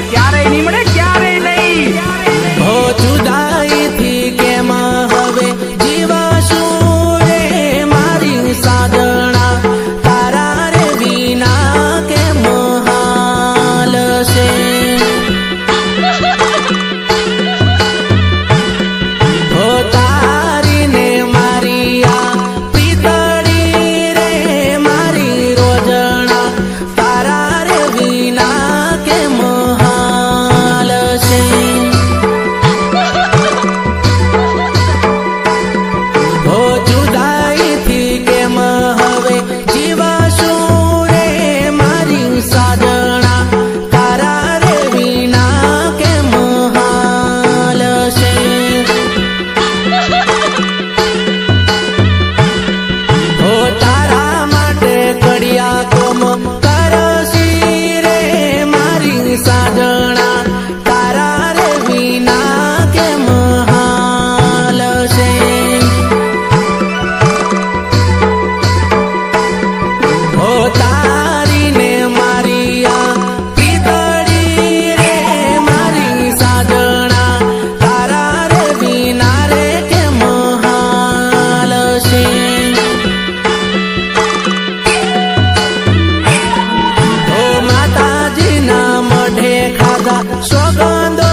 क्या रही नीमड़े? Sokağında